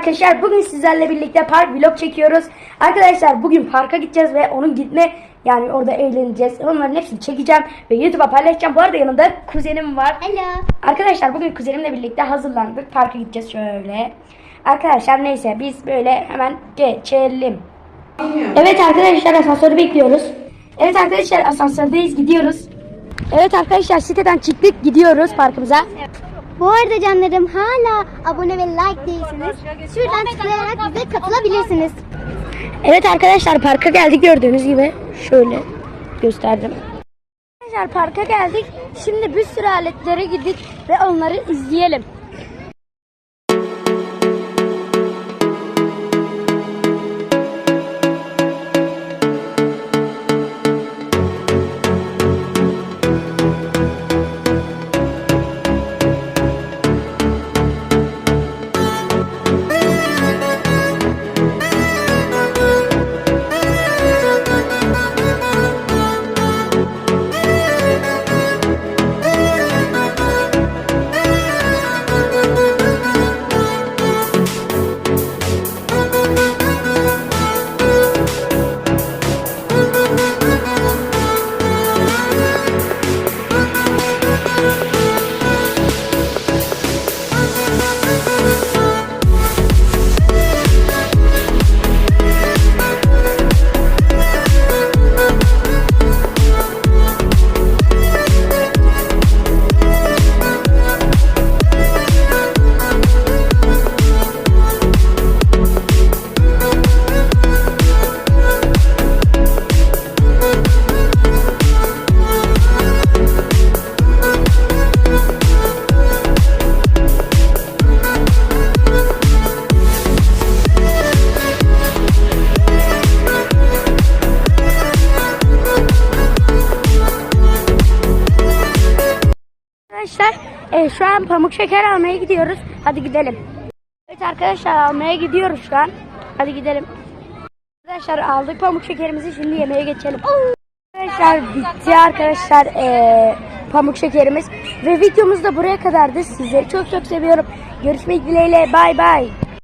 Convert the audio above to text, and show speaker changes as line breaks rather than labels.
arkadaşlar bugün sizlerle birlikte park vlog çekiyoruz. Arkadaşlar bugün parka gideceğiz ve onun gitme yani orada eğleneceğiz. Onların hepsini çekeceğim ve YouTube'a paylaşacağım. Bu arada yanımda kuzenim var.
Hello.
Arkadaşlar bugün kuzenimle birlikte hazırlandık. Parka gideceğiz şöyle. Arkadaşlar neyse biz böyle hemen geçelim. Evet arkadaşlar asansörü bekliyoruz. Evet arkadaşlar asansördeyiz gidiyoruz. Evet arkadaşlar siteden çıktık gidiyoruz parkımıza.
Bu arada canlarım hala abone ve like değilsiniz. Şuradan tıklayarak bize katılabilirsiniz.
Evet arkadaşlar parka geldik gördüğünüz gibi. Şöyle gösterdim. Arkadaşlar parka geldik. Şimdi bir sürü aletlere gittik ve onları izleyelim. Arkadaşlar e, şu an pamuk şeker almaya gidiyoruz. Hadi gidelim. Evet arkadaşlar almaya gidiyoruz şu an. Hadi gidelim. Arkadaşlar aldık pamuk şekerimizi şimdi yemeğe geçelim. Arkadaşlar bitti arkadaşlar e, pamuk şekerimiz. Ve videomuz da buraya kadardı. Sizleri çok çok seviyorum. Görüşmek dileğiyle bay bay.